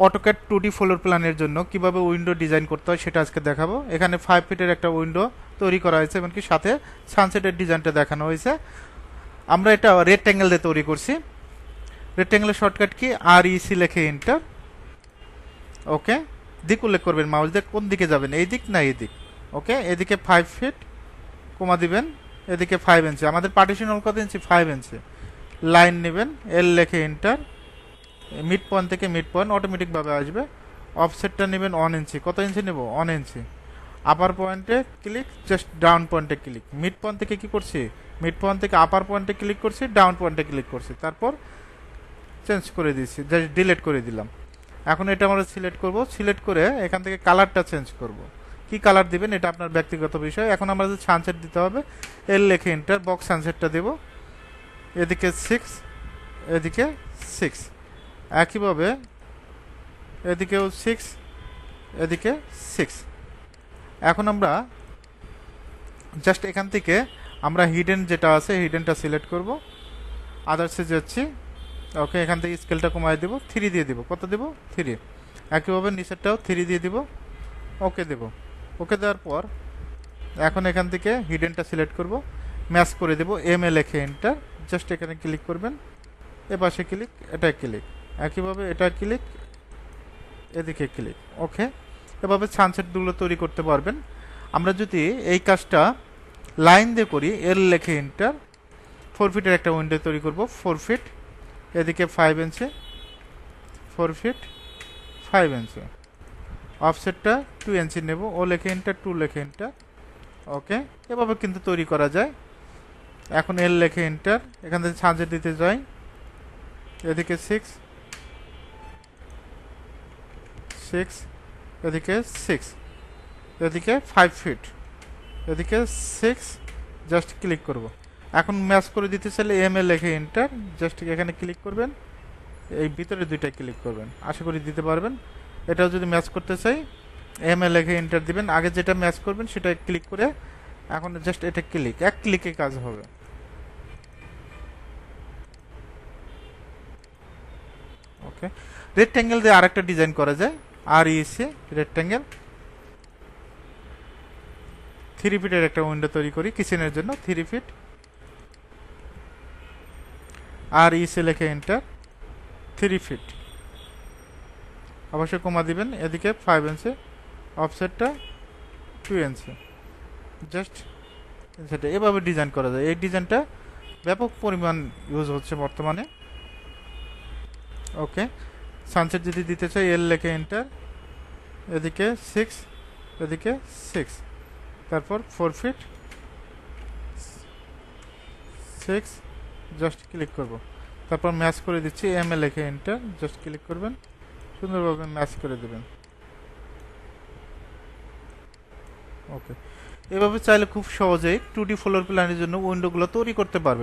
AutoCAD two D floor প্ল্যানের জন্য কীভাবে উইন্ডো ডিজাইন করতে হয় সেটা আজকে দেখাবো। এখানে ফাইভ ফিটের একটা উইন্ডো তৈরি করা হয়েছে, এমনকি সাথে সানসেটের ডিজাইনটা দেখানো হয়েছে। আমরা এটা রেক্ট্যাঙ্গেল দিয়ে তৈরি করছি। রেক্ট্যাঙ্গেলের শর্টকাট কি? আর ইসি লেখে এন্টার ওকে দিক উল্লেখ করবেন মাউস দিয়ে, কোন দিকে যাবেন? এই দিক না এই দিক? ওকে এদিকে ফাইভ ফিট কমা দিবেন। এদিকে ফাইভ ইঞ্চি আমাদের পার্টিশন কত ইঞ্চি ফাইভ ইঞ্চি লাইন নেবেন এল লেখে এন্টার মিড পয়েন্ট থেকে মিড পয়েন্ট অটোমেটিকভাবে আসবে। অফসেটটা নেবেন ওয়ান ইঞ্চি কত ইঞ্চি নেব? ওয়ান ইঞ্চি আপার পয়েন্টে ক্লিক জাস্ট ডাউন পয়েন্টে ক্লিক মিড পয়েন্ট থেকে কি করছি? মিড পয়েন্ট থেকে আপার পয়েন্টে ক্লিক করছি ডাউন পয়েন্টে ক্লিক করছি। তারপর চেঞ্জ করে দিয়েছি জাস্ট ডিলিট করে দিলাম। এখন এটা আমরা সিলেক্ট করব। সিলেক্ট করে এখান থেকে কালারটা চেঞ্জ করব। কি কালার দিবেন? এটা আপনার ব্যক্তিগত বিষয়। এখন আমরা যদি সানসেট দিতে হবে এল লেখে ইন্টার বক্স সানসেটটা দেব। এদিকে সিক্স এদিকে সিক্স একইভাবে এদিকেও সিক্স এদিকে সিক্স এখন আমরা জাস্ট এখান থেকে আমরা হিডেন যেটা আছে হিডেনটা সিলেক্ট করব। আদার্সে যাচ্ছি। ওকে এখান থেকে স্কেলটা কমায় দেবো। থ্রি দিয়ে দিব। কত দেব? থ্রি একইভাবে নিচেরটাও থ্রি দিয়ে দিব। ওকে দেব। ওকে দেওয়ার পর এখন এখান থেকে হিডেনটা সিলেক্ট করব। ম্যাচ করে দেব। এম এ লেখে এন্টার জাস্ট এখানে ক্লিক করবেন। এ পাশে ক্লিক এটা ক্লিক একইভাবে এটা ক্লিক এদিকে ক্লিক ওকে এভাবে সানসেটগুলো তৈরি করতে পারবেন। আমরা যদি এই কাজটা লাইন দিয়ে করি এল লেখে ইন্টার ফোর ফিটের একটা উইন্ডো তৈরি করব ফোর ফিট এদিকে five inch four feet five inch অফসেটটা two inch নেব, ও লেখে ইন্টার টু লেখে ইন্টার ওকে এভাবে কিন্তু তৈরি করা যায়। এখন এল লেখে ইন্টার এখান থেকে সানসেট দিতে যাই, এদিকে সিক্স সিক্স এদিকে সিক্স এদিকে ফাইভ ফিট এদিকে সিক্স জাস্ট ক্লিক করব। এখন ম্যাচ করে দিতে চাইলে এম এল লেখে এন্টার জাস্ট এখানে ক্লিক করবেন, এই ভিতরে দুইটা ক্লিক করবেন। আশা করি দিতে পারবেন। এটাও যদি ম্যাচ করতে চাই এম এ লেখে এন্টার দিবেন। আগে যেটা ম্যাচ করবেন সেটা ক্লিক করে এখন জাস্ট এটা ক্লিক এক ক্লিকে কাজ হবে। ওকে রেক্ট্যাঙ্গেল দিয়ে আরেকটা ডিজাইন করা যায়। আর ইসে রেক্ট্যাঙ্গেল থ্রি ফিটের একটা উইন্ডো তৈরি করি কিচেনের জন্য থ্রি ফিট আর ইসে লেখে এন্টার থ্রি ফিট অবশ্যই কমা দিবেন, এদিকে ফাইভ ইঞ্চি অফসেটটা টু ইঞ্চি জাস্ট সেটা এভাবে ডিজাইন করা যায়। এই ডিজাইনটা ব্যাপক পরিমাণ ইউজ হচ্ছে বর্তমানে। ওকে সানসেট যদি দিতে চাই এল লেখে এন্টার এদিকে সিক্স এদিকে সিক্স তারপর four feet six just click করব। তারপর ম্যাচ করে দিচ্ছি এম এ লেখে এন্টার জাস্ট ক্লিক করবেন, সুন্দরভাবে ম্যাচ করে দেবেন। ওকে এভাবে চাইলে খুব সহজেই টু ডি ফ্লোর প্ল্যানের জন্য উইন্ডোগুলো তৈরি করতে পারবেন।